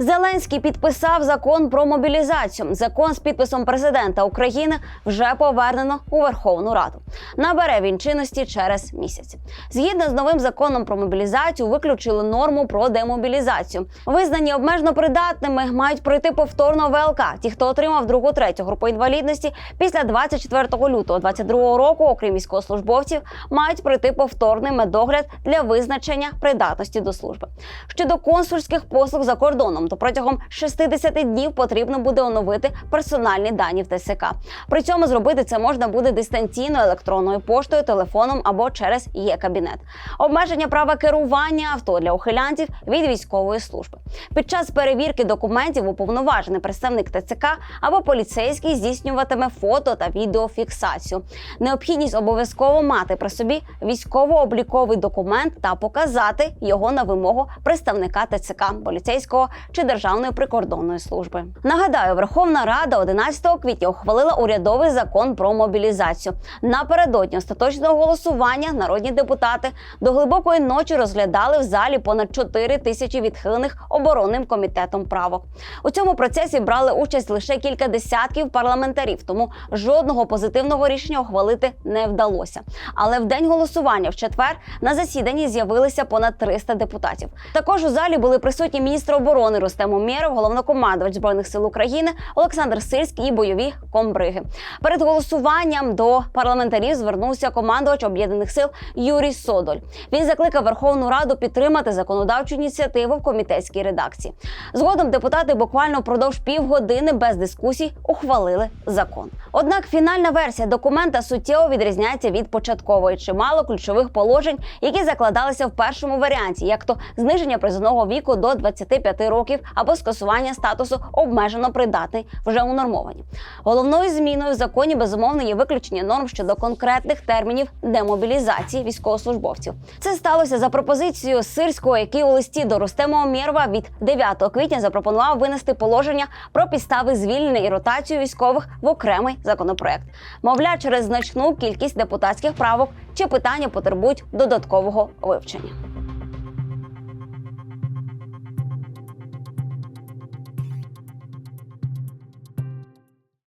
Зеленський підписав закон про мобілізацію. Закон з підписом президента України вже повернено у Верховну Раду. Набере він чинності через місяць. Згідно з новим законом про мобілізацію, виключили норму про демобілізацію. Визнані обмежено придатними мають пройти повторно ВЛК. Ті, хто отримав другу третю групу інвалідності після 24 лютого 2022 року, окрім військовослужбовців, мають пройти повторний медогляд для визначення придатності до служби. Щодо консульських послуг за кордоном, то протягом 60 днів потрібно буде оновити персональні дані в ТСК. При цьому зробити це можна буде дистанційно електронною поштою, телефоном або через є-кабінет. Обмеження права керування авто для ухилянтів від військової служби. Під час перевірки документів уповноважений представник ТЦК або поліцейський здійснюватиме фото та відеофіксацію. Необхідність обов'язково мати при собі військово-обліковий документ та показати його на вимогу представника ТЦК, поліцейського чи Державної прикордонної служби. Нагадаю, Верховна Рада 11 квітня ухвалила урядовий закон про мобілізацію. Напередодні остаточного голосування народні депутати до глибокої ночі розглядали в залі понад 4 тисячі відхилених оборонним комітетом правок. У цьому процесі брали участь лише кілька десятків парламентарів, тому жодного позитивного рішення ухвалити не вдалося. Але в день голосування в четвер на засіданні з'явилися понад 300 депутатів. Також у залі були присутні міністр оборони Рустем Умєров, головнокомандувач збройних сил України Олександр Сирський і бойові комбриги. Перед голосуванням до парламентарів звернувся командувач об'єднаних сил Юрій Содоль. Він закликав Верховну Раду підтримати законодавчу ініціативу в комітетській редакції. Згодом депутати буквально впродовж півгодини без дискусій ухвалили закон. Однак фінальна версія документа суттєво відрізняється від початкової. Чимало ключових положень, які закладалися в першому варіанті, як то зниження призовного віку до 25 років або скасування статусу обмежено придатний, вже унормовані. Головною зміною в законі безумовно є виключення норм щодо конкретних термінів демобілізації військовослужбовців. Це сталося за пропозицією Сирського, який у листі до Рустема Омєрова від 9 квітня запропонував винести положення про підстави звільнення і ротацію військових в окремий законопроект. Мовляв, через значну кількість депутатських правок чи питання потребують додаткового вивчення.